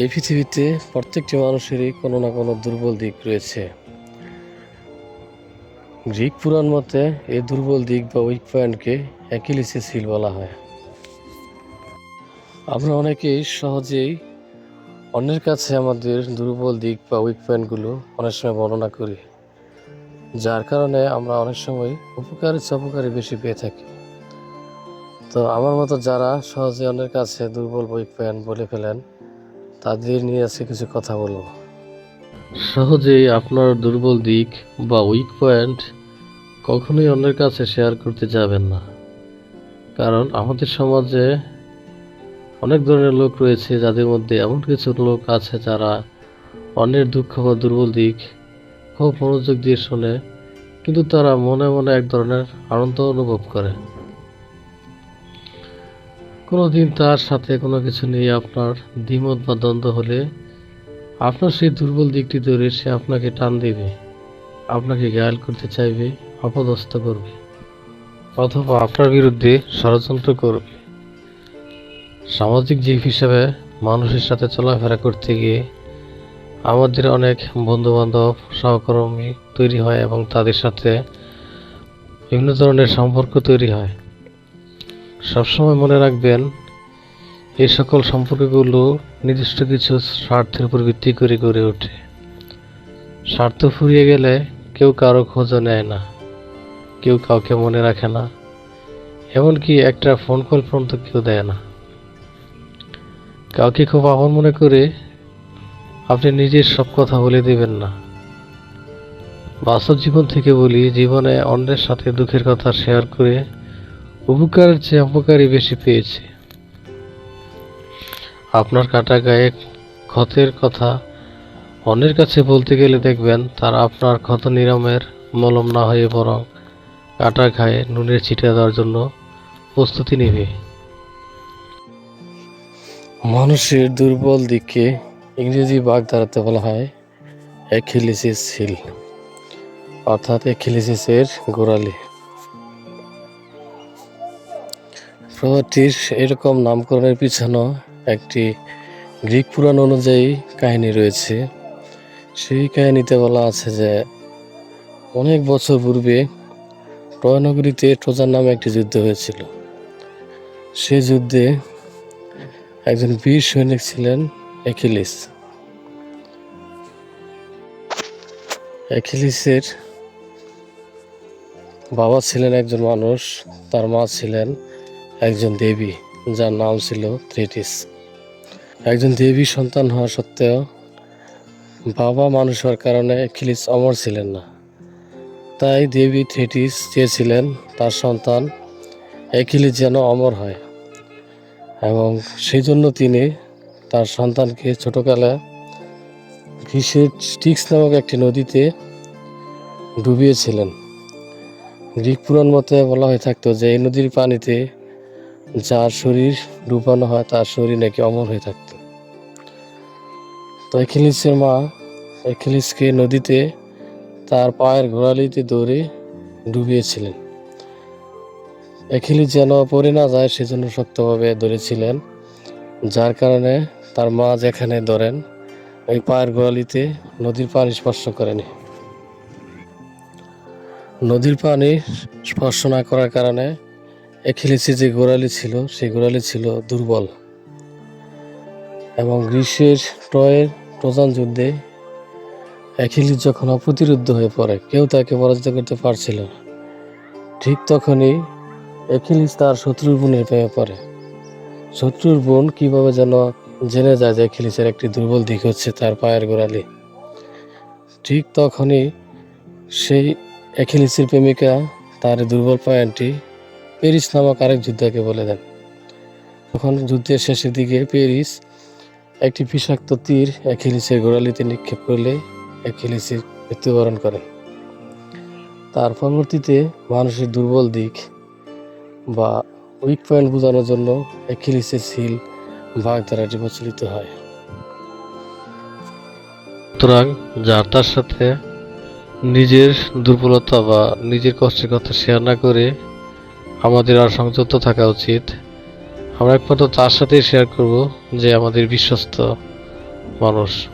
এই পৃথিবীতে প্রত্যেকটি মানুষেরই কোনো না কোনো দুর্বল দিক রয়েছে। গ্রিক পুরাণ মতে এই দুর্বল দিক বা উইক পয়েন্টকে অ্যাকিলিসের সিল বলা হয়। আমরা অনেকেই সহজেই অন্যের কাছে আমাদের দুর্বল দিক বা উইক পয়েন্টগুলো অনেক সময় বর্ণনা করি, যার কারণে আমরা অনেক সময় উপকারের চেয়ে অপকারী বেশি পেয়ে থাকি। তো আমার মতো যারা সহজে অন্যের কাছে দুর্বল উইক পয়েন্ট বলে ফেলেন, তাদের নিয়ে আজকে কিছু কথা বলব। সহজেই আপনার দুর্বল দিক বা উইক পয়েন্ট কখনোই অন্যের কাছে শেয়ার করতে যাবেন না। কারণ আমাদের সমাজে অনেক ধরনের লোক রয়েছে যাদের মধ্যে এমন কিছু লোক আছে যারা অন্যের দুঃখ বা দুর্বল দিক খুব মনোযোগ দিয়ে শোনে, কিন্তু তারা মনে মনে এক ধরনের আনন্দ অনুভব করে। কোনোদিন তার সাথে কোনো কিছু নিয়ে আপনার দ্বিমত বা দ্বন্দ্ব হলে আপনার সেই দুর্বল দিকটি ধরে সে আপনাকে টান দেবে, আপনাকে গায়াল করতে চাইবে, অপদস্থ করবে, অথবা আপনার বিরুদ্ধে ষড়যন্ত্র করবে। সামাজিক জীব হিসাবে মানুষের সাথে চলাফেরা করতে গিয়ে আমাদের অনেক বন্ধু বান্ধব সহকর্মী তৈরি হয় এবং তাদের সাথে বিভিন্ন ধরনের সম্পর্ক তৈরি হয়। সবসময় মনে রাখবেন, এই সকল সম্পর্কগুলো নির্দিষ্ট কিছু স্বার্থের উপর ভিত্তি করে গড়ে ওঠে। স্বার্থ ফুরিয়ে গেলে কেউ কারও খোঁজও নেয় না, কেউ কাউকে মনে রাখে না, এমনকি একটা ফোন কল পর্যন্ত কেউ দেয় না। কাউকে খুব আপন মনে করে আপনি নিজের সব কথা বলে দেবেন না। বাস্তব জীবন থেকে বলি, জীবনে অন্যের সাথে দুঃখের কথা শেয়ার করে উপকারের চেয়ে অপকারই বেশি পেয়েছে। আপনার কাটা গায়ে ক্ষতের কথা অন্যের কাছে বলতে গেলে দেখবেন তারা আপনার ক্ষত নিরামের মলম না হয়ে বরং কাটা গায়ে নুনের ছিটা দেওয়ার জন্য প্রস্তুতি নেবে। মানুষের দুর্বল দিককে ইংরেজি বাগ দ্বারাতে বলা হয় অ্যাখিলিসিস হিল, অর্থাৎ অ্যাখিলিসিসের গোড়ালি। প্রভাবটির এরকম নামকরণের পিছনেও একটি গ্রিক পুরাণ অনুযায়ী কাহিনী রয়েছে। সেই কাহিনীতে বলা আছে যে, অনেক বছর পূর্বে টয়নগরীতে ট্রোজান নামে একটি যুদ্ধ হয়েছিল। সেই যুদ্ধে একজন বীর সৈনিক ছিলেন অ্যাকিলিস। অ্যাকিলিসের বাবা ছিলেন একজন মানুষ, তার মা ছিলেন একজন দেবী, যার নাম ছিল থ্রেটিস একজন দেবী সন্তান হওয়া সত্ত্বেও বাবা মানুষ হওয়ার কারণে অ্যাকিলিস অমর ছিলেন না। তাই দেবী থ্রেটিস চেয়েছিলেন তার সন্তান অ্যাকিলিস যেন অমর হয় এবং সেই জন্য তিনি তার সন্তানকে ছোটকালে গ্রীষ্মের স্টিক্স নামক একটি নদীতে ডুবিয়েছিলেন। গ্রিক পুরাণ মতে বলা হয়ে থাকতো যে, এই নদীর পানিতে যার শরীর ডুবানো হয়, তার শরীর নাকি অমর হয়ে থাকতো। তো এখিলিসের মা এখিলিসকে নদীতে তার পায়ের ঘোড়ালিতে দৌড়ে ডুবিয়েছিলেন। এখিলিস যেন পড়ে না যায়, সেজন্য শক্তভাবে ধরেছিলেন যার কারণে তার মা যেখানে ধরেন ওই পায়ের গোড়ালিতে নদীর পানি স্পর্শ করেনি। নদীর পানি স্পর্শ না করার কারণে এখিলিসের যে গোড়ালি ছিল, সেই গোড়ালি ছিল দুর্বল। এবং গ্রীষ্মের ট্রয়ের ট্রোজান যুদ্ধে এখিলিস যখন অপ্রতিরুদ্ধ হয়ে পড়ে, কেউ তাকে পরাজিত করতে পারছিল না। ঠিক তখনই এখিলিস তার শত্রুর বোনের প্রেমে পড়ে। শত্রুর বোন কীভাবে যেন জেনে যায় যে এখিলিসের একটি দুর্বল দিক হচ্ছে তার পায়ের গোড়ালি। ঠিক তখনই সেই এখিলিসের প্রেমিকা তার দুর্বল পয়েন্টটি পেরিস নামক আরেক যোদ্ধাকে বলে দেন। তখন যুদ্ধের শেষের দিকে পেরিস একটি বিষাক্ত তীর অ্যাখিলিসের গোড়ালিতে নিক্ষেপ করলে অ্যাখিলিসের মৃত্যুবরণ করেন। তার পরবর্তীতে মানুষের দুর্বল দিক বা উইক পয়েন্ট বোঝানোর জন্য অ্যাখিলিসের সিল ভাগ ধারাটি প্রচলিত হয়। সুতরাং যার তার সাথে নিজের দুর্বলতা বা নিজের কষ্টের কথা শেয়ার না করে আমাদের আর সংযুক্ত থাকা উচিত। আমরা একমাত্র তার সাথেই শেয়ার করব যে আমাদের বিশ্বস্ত মানুষ।